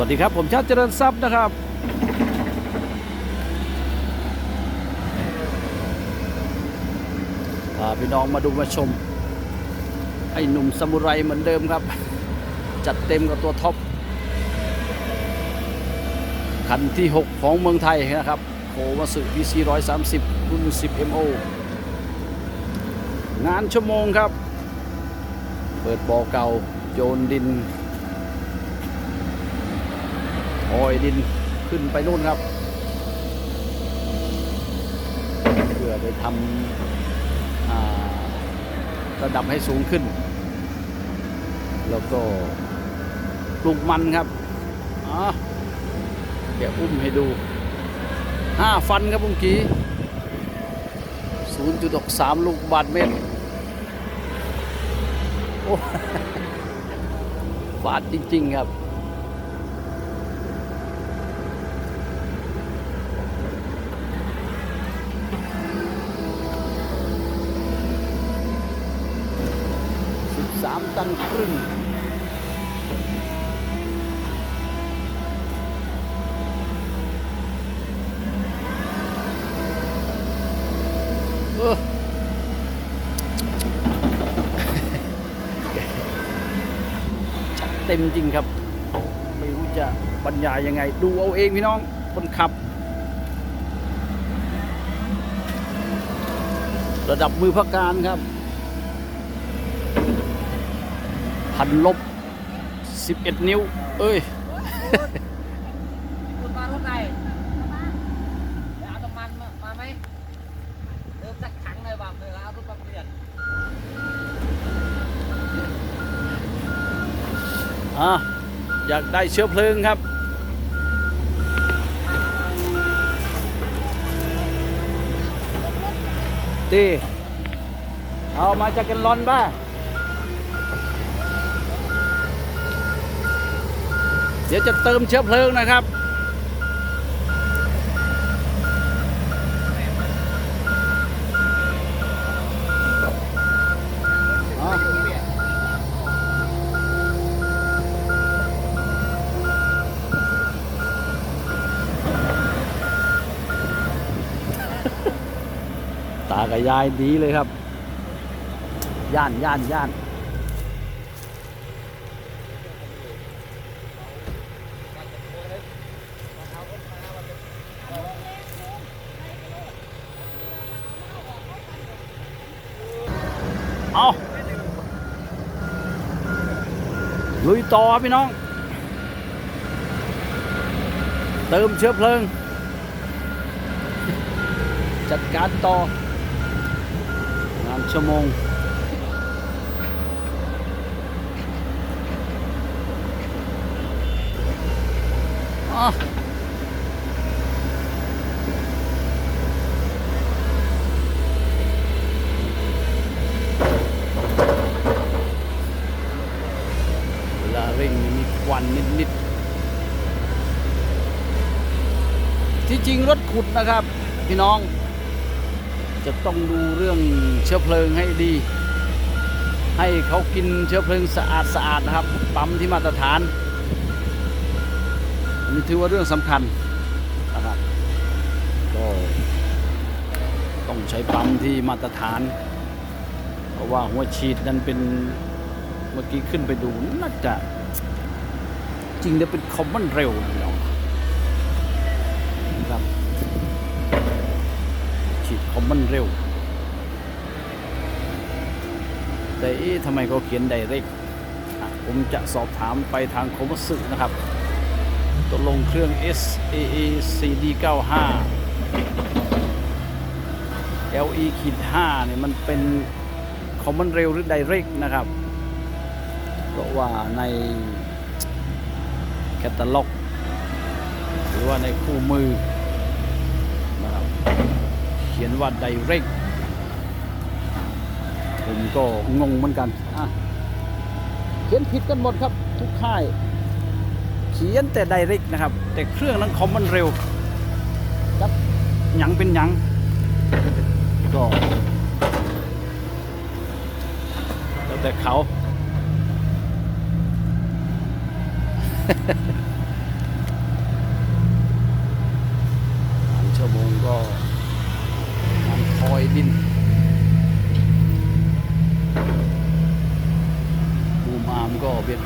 วัสดีครับ ผมชาติเจริญทรัพย์นะครับ พาพี่น้องมาดูมาชม ไอ้หนุ่มซามูไรเหมือนเดิมครับ จัดเต็มกับตัวท็อป คันที่ 6 ของเมืองไทยนะครับโควัสึ PC 130 รุ่น 10 MO งานชั่วโมงครับ เปิดบ่อเก่าโยนดิน โอยดินขึ้นไปนู่นครับ เพื่อไปทำระดับให้สูงขึ้น แล้วก็ปลูกมันครับอ๋อเดี๋ยวอุ้มให้ดู5ฟันครับเมื่อกี้0.63 ลูกบาทเมตร โอ้ฟาดจริง ๆ ครับ สิบสามตั นครึ่งเออจัดเต็มจริงครับ ไม่รู้จะบรรยายยังไง ดูเอาเองพี่น้องคนขับ ระดับมือพักการครับ พันลบ 11 นิ้ว เอ้ยคุณมารถไหนเดี๋ยวเอาน้ำมันมามาไหมเติมสักถังเลยบ้างเผื่อเอารถมาเปลี่ยนอะอยากได้เชื้อเพลิงครับตีเอามาจากกันลอนบ้า เดี๋ยวจะเติมเชื้อเพลิงนะครับ ตากับยายดีเลยครับ ย่านย่านย่าน ลุยต่อครับพี่น้อง เติมเชื้อเพลิง จัดการต่องานชั่วโมงอ๋อเวลาเร่งนี่มีควันนิด ๆ ที่จริงรถ ขุดนะครับ พี่น้อง จะต้องดูเรื่องเชื้อเพลิงให้ดี ให้เขากินเชื้อเพลิงสะอาดสะอาดนะครับ ปั๊มที่มาตรฐานอันนี้ถือว่าเรื่องสำคัญนะครับก็ต้องใช้ปั๊มที่มาตรฐาน เพราะว่าหัวฉีดนั้นเป็นเมื่อกี้ขึ้นไปดูน่าจะจริงแล้วเป็นคอมมอนเร็วนะพี่น้องนะครับ ฉีดคอมมันเร็ว แต่เอ๊ะทำไมเขาเขียนไดเรกผมจะสอบถามไปทางคมสึนะครับตกลงเครื่อง SAA CD 95 LE ขีด5เนี่ยมันเป็นคอมมันเร็วหรือไดเรกนะครับ เพราะว่าในแคตตาล็อก หรือว่าในคู่มือ ว่า direct ผมก็งงเหมือนกันเขียนผิดกันหมดครับ ทุกค่าย เขียนแต่ direct นะครับ แต่เครื่องนั้นคอมมันเร็วครับหยังเป็นหยังก็แล้วแต่เขา ก็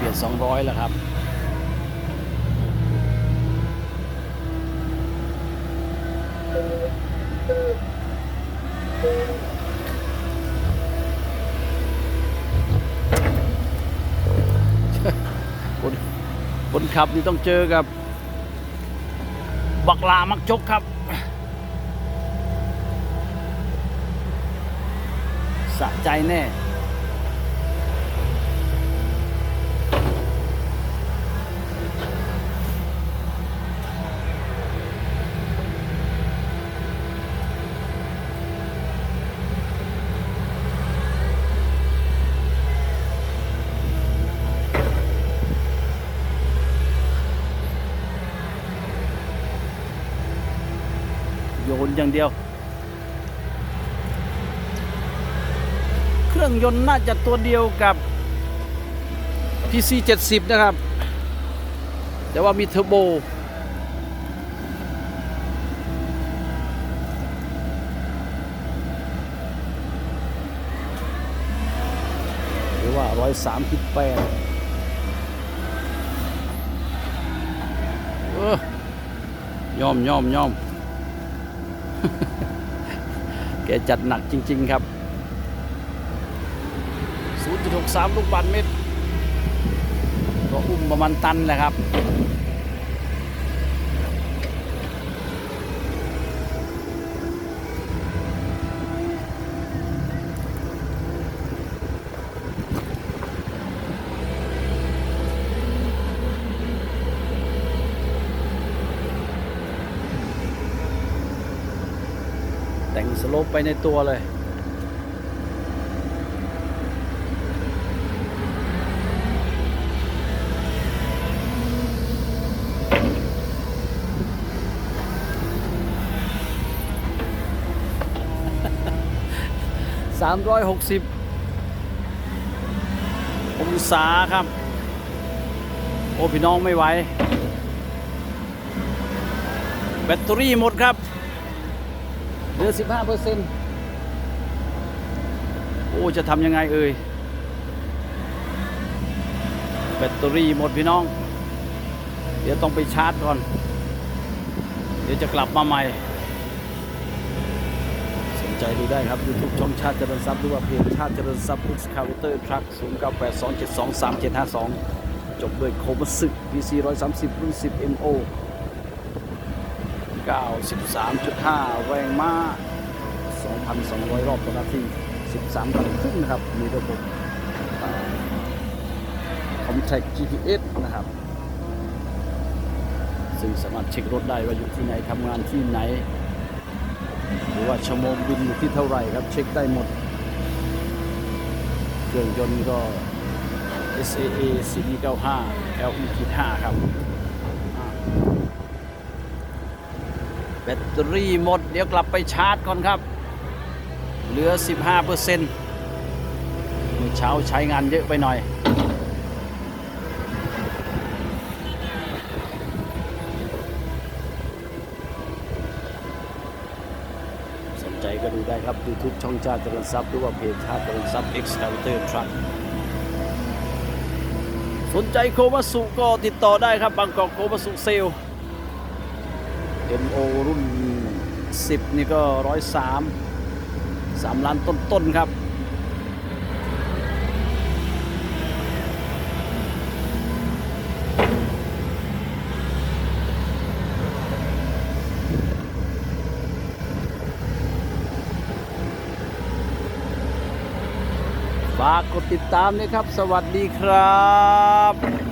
เบียด200แล้วครับคนคนขับนี่ต้องเจอกับ บักลามักจกครับ สะใจแน่ โยนอย่างเดียว เครื่องยนต์น่าจะตัวเดียวกับ PC 70 นะครับ แต่ว่ามีเทอร์โบหรือว่า138เออย่อมย่อมย่อม แกจัดหนักจริง ๆ ครับ 0.63 ลูกบาศก์เมตร ก็อุ้มประมาณตันแหละครับแต่งสโลปไปในตัวเลย 360 องศาครับ โอ้พี่น้องไม่ไหว แบตเตอรี่หมดครับ เหลือ 15เปอร์เซ็นต์โอ้ จะทำยังไงเอ่ย แบตเตอรี่หมดพี่น้อง เดี๋ยวต้องไปชาร์จก่อน เดี๋ยวจะกลับมาใหม่ ใจดูได้ครับ YouTube ช่องชาติเจริญทรัพย์หรือว่าเพจชาติเจริญทรัพย์ X c a v a t o r Truck 0 9 8 2 7 2 3 7 5 2จบด้วยโคมัสึ PC 130รุ่น10 MO 93.5แรงม้า2,200รอบต่อนาที13ตันครึ่งนะครับ มีระบบคอมแทค GPS นะครับซึ่งสามารถเช็ครถได้ว่าอยู่ที่ไหนทำงานที่ไหน หรือว่าชั่วโมงบินอยู่ที่เท่าไหร่ครับ เช็คได้หมด เครื่องยนต์ก็ SAA CD95 LE5 ครับ แบตเตอรี่หมด เดี๋ยวกลับไปชาร์จก่อนครับ เหลือ 15เปอร์เซ็นต์เมื่อเช้าใช้งานเยอะไปหน่อย ใจก็ดูได้ครับ YouTube ช่องชาติจริญทรัพย์หรือว่าเพจชาติจริญทรัพย์ X c a v a t o r Truck สนใจโคมาสุก็ติดต่อได้ครับบางกอกโคมาสุเซล MO รุ่น 10 นี่ก็ 103 3 ล้านต้นๆครับ ติดตามด้ครับ สวัสดีครับ